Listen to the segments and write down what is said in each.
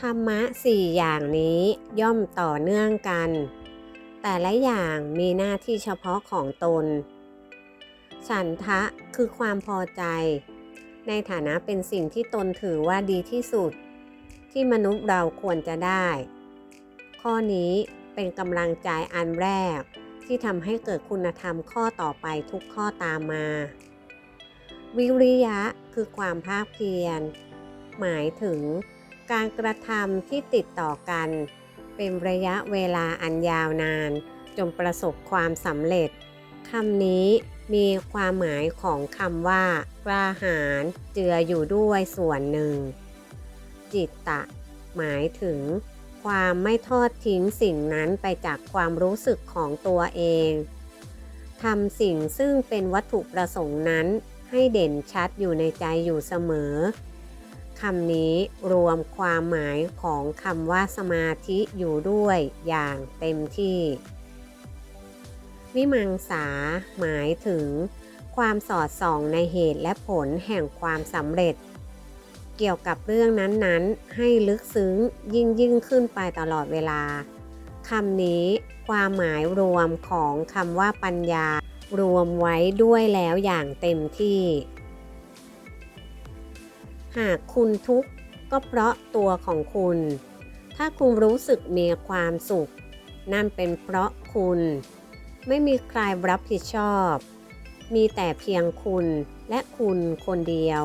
ธรรมะสี่อย่างนี้ย่อมต่อเนื่องกัน แต่ละอย่างมีหน้าที่เฉพาะของตน ฉันทะคือความพอใจ ในฐานะเป็นสิ่งที่ตนถือว่าดีที่สุด ที่มนุษย์เราควรจะได้ ข้อนี้เป็นกำลังใจอันแรกที่ทำให้เกิดคุณธรรมข้อต่อไปทุกข้อตามมา วิริยะคือความภาคเพียร หมายถึง การกระทำที่ติดต่อกัน เป็นระยะเวลาอันยาวนาน จนประสบความสำเร็จคำนี้มีความหมายของคำว่ากล้าหาญเจืออยู่ด้วยส่วนหนึ่ง จิตตะ หมายถึง ความไม่ทอดทิ้งสิ่งนั้นไปจากความรู้สึกของตัวเองทำสิ่งซึ่งเป็นวัตถุประสงค์นั้นให้เด่นชัดอยู่ในใจอยู่เสมอ คำนี้รวมความหมายของคำว่าสมาธิอยู่ด้วยอย่างเต็มที่ วิมังสาหมายถึง ความสอดส่องในเหตุและผลแห่งความสำเร็จ เกี่ยวกับเรื่องนั้นๆ ให้ลึกซึ้งยิ่งยิ่งขึ้นไปตลอดเวลาคำนี้ความหมายรวมของคำว่าปัญญารวมไว้ด้วยแล้วอย่างเต็มที่ หากคุณทุกข์ก็เพราะตัวของคุณ ถ้าคุณรู้สึกมีความสุข นั่นเป็นเพราะคุณ ไม่มีใครรับผิดชอบ มีแต่เพียงคุณและคุณคนเดียว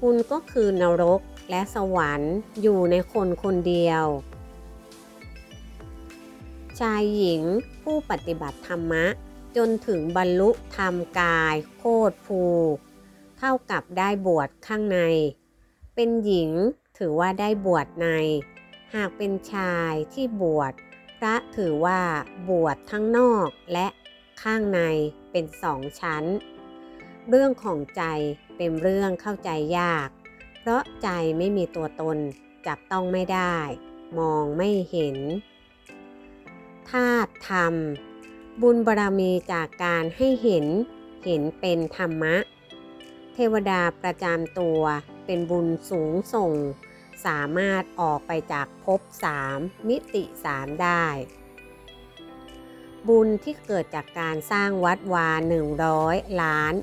คุณก็คือนรกและสวรรค์อยู่ในคนคนเดียว ชายหญิงผู้ปฏิบัติธรรมะ จนถึงบรรลุธรรมกายโคตรภู เท่ากับได้บวชข้างใน เป็นหญิงถือว่าได้บวชใน หากเป็นชายที่บวชพระถือว่าบวชทั้งนอกและข้างในเป็นสองชั้น เรื่องของใจเป็นเรื่องเข้าใจยาก เพราะใจไม่มีตัวตนจับต้องไม่ได้ มองไม่เห็นธาตุธรรม บุญบารมีจากการให้เห็นเห็นเป็นธรรมะ เทวดาประจำตัวเป็นบุญสูงส่ง สามารถออกไปจากภพสามมิติสามได้ บุญที่เกิดจากการสร้างวัดวา 100 ล้าน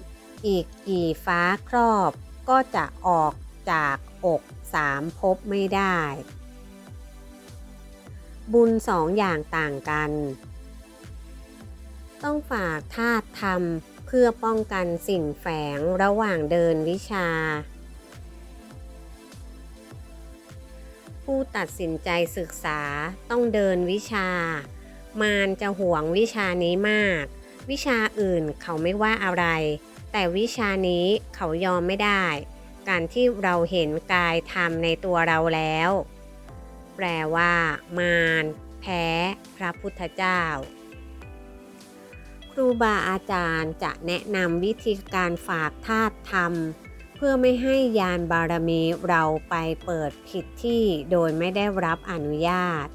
อีกกี่ฟ้าครอบ ก็จะออกจากอกสามภพไม่ได้ บุญสองอย่างต่างกัน ต้องฝากธาตุธรรม พื่อป้องกันสิ่งแฝงระหว่างเดินวิชา ผู้ตัดสินใจศึกษาต้องเดินวิชา มารจะหวงวิชานี้มาก วิชาอื่นเขาไม่ว่าอะไร แต่วิชานี้เขายอมไม่ได้ การที่เราเห็นกายธรรมในตัวเราแล้ว แปลว่า มารแพ้พระพุทธเจ้า ครูบาอาจารย์จะแนะนำวิธีการฝากธาตุธรรม เพื่อไม่ให้ยานบารมีเราไปเปิดผิดที่โดยไม่ได้รับอนุญาต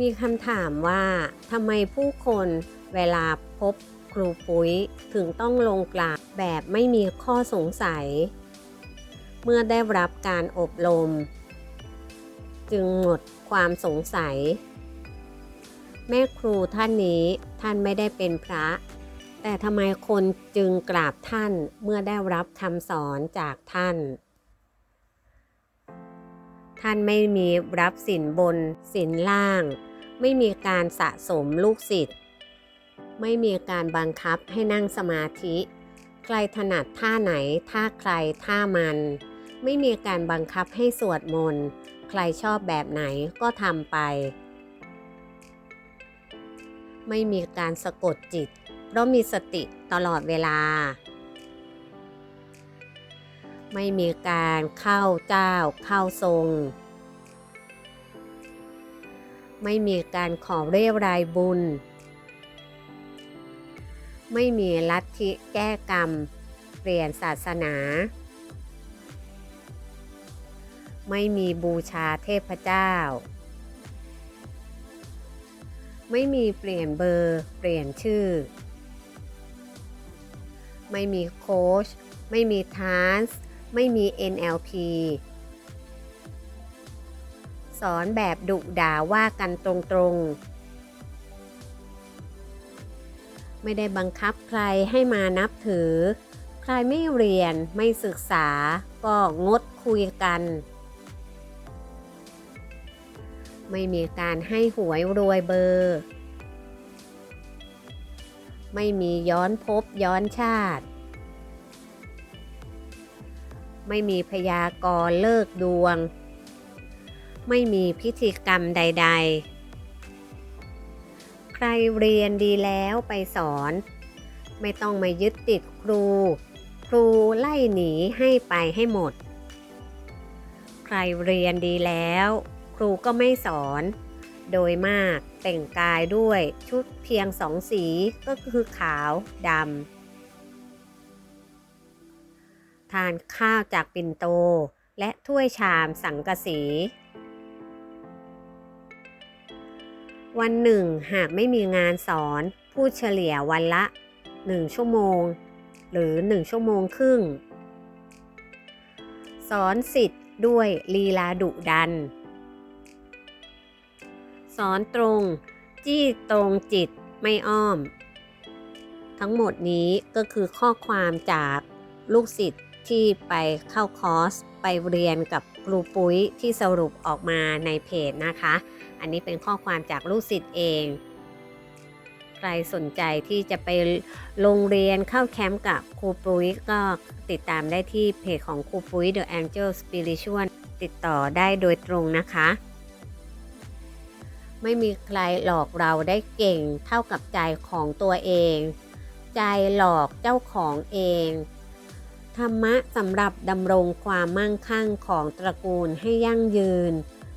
มีคำถามว่าทำไมผู้คนเวลาพบครูปุ้ยถึงต้องลงกราบแบบไม่มีข้อสงสัย เมื่อได้รับการอบรม จึงหมดความสงสัย แม่ครูท่านนี้ท่านไม่ได้เป็นพระ แต่ทำไมคนจึงกราบท่านเมื่อได้รับคำสอนจากท่าน ท่านไม่มีรับสินบนสินล่าง ไม่มีการสะสมลูกศิษย์ไม่มีการบังคับให้นั่งสมาธิ ใครถนัดท่าไหนท่าใครท่ามัน ไม่มีการบังคับให้สวดมนต์ ใครชอบแบบไหนก็ทำไป ไม่มีการสะกดจิต เพราะมีสติตลอดเวลา ไม่มีการเข้าเจ้าเข้าทรง ไม่มีการขอเรียรายบุญ ไม่มีลัทธิแก้กรรม เปลี่ยนศาสนา ไม่มีบูชาเทพเจ้า ไม่มีเปลี่ยนเบอร์ เปลี่ยนชื่อ ไม่มีโค้ช ไม่มีทานส์ไม่มี NLP สอนแบบดุด่าว่ากันตรงๆ ไม่ได้บังคับใครให้มานับถือ ใครไม่เรียนไม่ศึกษาก็งดคุยกัน ไม่มีการให้หวยรวยเบอร์ ไม่มีย้อนภพย้อนชาติ ไม่มีพยากรณ์เลิกดวง ไม่มีพิธีกรรมใด ๆ ใครเรียนดีแล้วไปสอน ไม่ต้องมายึดติดครู ครูไล่หนีให้ไปให้หมด ใครเรียนดีแล้ว ครูก็ไม่สอน โดยมากแต่งกายด้วยชุดเพียงสองสีก็คือขาวดำทานข้าวจากปิ่นโต และถ้วยชามสังกะสี วันหนึ่งหากไม่มีงานสอน พูดเฉลี่ยวันละ 1 ชั่วโมง หรือ 1 ชั่วโมงครึ่ง สอนสิทธิ์ด้วยลีลาดุดัน สอนตรง จี้ตรงจิตไม่อ้อม ทั้งหมดนี้ก็คือข้อความจากลูกศิษย์ที่ไปเข้าคอร์สไปเรียนกับครูปุ้ยที่สรุปออกมาในเพจนะคะ อันนี้เป็นข้อความจากลูกศิษย์เอง ใครสนใจที่จะไปโรงเรียนเข้าแคมป์กับครูปุ้ยก็ติดตามได้ที่เพจของครูปุ้ย The Angel Spiritual ติดต่อได้โดยตรงนะคะ ไม่มีใครหลอกเราได้เก่งเท่ากับใจของตัวเอง ใจหลอกเจ้าของเอง ธรรมะสำหรับดำรงความมั่งคั่งของตระกูลให้ยั่งยืน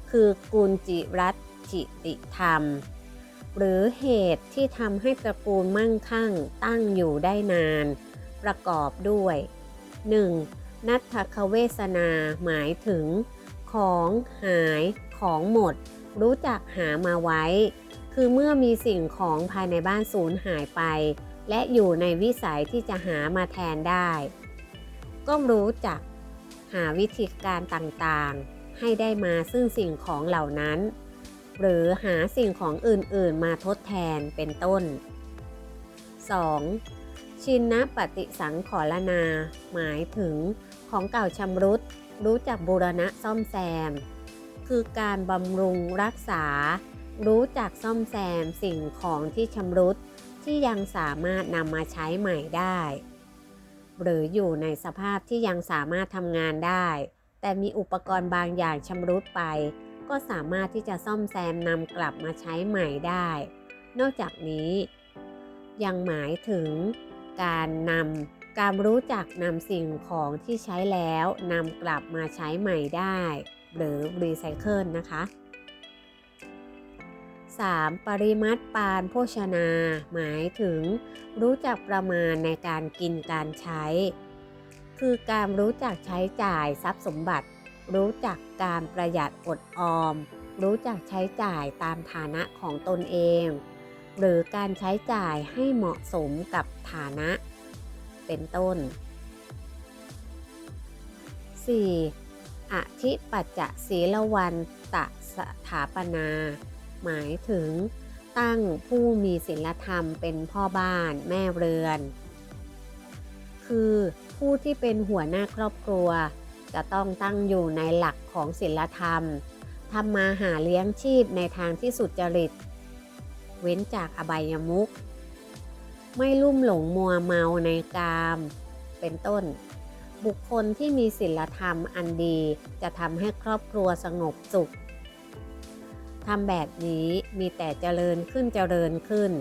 คือกุลจิรัตจิติธรรม หรือเหตุที่ทำให้ตระกูลมั่งคั่งตั้งอยู่ได้นาน ประกอบด้วย 1. นัตถคเวสนาหมายถึง ของหายของหมด รู้จักหามาไว้ คือเมื่อมีสิ่งของภายในบ้านสูญหายไป และอยู่ในวิสัยที่จะหามาแทนได้ ก็รู้จักหาวิธีการต่างๆ ให้ได้มาซึ่งสิ่งของเหล่านั้น หรือหาสิ่งของอื่นๆ มาทดแทนเป็นต้น 2. ชินนปฏิสังขรนาหมายถึงของเก่าชำรุด รู้จักบูรณะซ่อมแซม คือการบำรุงรักษา รู้จักซ่อมแซมสิ่งของที่ชำรุดที่ยังสามารถนำมาใช้ใหม่ได้ หรืออยู่ในสภาพที่ยังสามารถทำงานได้ แต่มีอุปกรณ์บางอย่างชำรุดไป ก็สามารถที่จะซ่อมแซมนำกลับมาใช้ใหม่ได้ นอกจากนี้ยังหมายถึงการนำการรู้จักนำสิ่งของที่ใช้แล้วนำกลับมาใช้ใหม่ได้ หรือรีไซเคิลนะคะ 3. ปริมัติปานโภชนา หมายถึง รู้จักประมาณในการกินการใช้ คือการรู้จักใช้จ่ายทรัพย์สมบัติ รู้จักการประหยัดอดออม รู้จักใช้จ่ายตามฐานะของตนเอง หรือการใช้จ่ายให้เหมาะสมกับฐานะ เป็นต้น 4. อธิปัจจศีลวันตะสถาปนา หมายถึง ตั้งผู้มีศีลธรรมเป็นพ่อบ้านแม่เรือน คือผู้ที่เป็นหัวหน้าครอบครัว จะต้องตั้งอยู่ในหลักของศีลธรรมทำมาหาเลี้ยงชีพในทางที่สุจริต เว้นจากอบายมุขไม่ลุ่มหลงมัวเมาในกาม เป็นต้น บุคคลที่มีศีลธรรมอันดีจะทำให้ครอบครัวสงบสุขทำแบบนี้มีแต่เจริญขึ้นเจริญขึ้น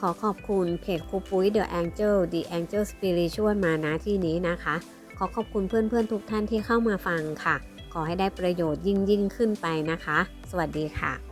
ขอขอบคุณเพจครูปุ้ย The Angel The Angel Spiritual มาณที่นี้นะคะ ขอขอบคุณเพื่อนๆทุกท่านที่เข้ามาฟังค่ะ ขอให้ได้ประโยชน์ยิ่งยิ่งขึ้นไปนะคะ สวัสดีค่ะ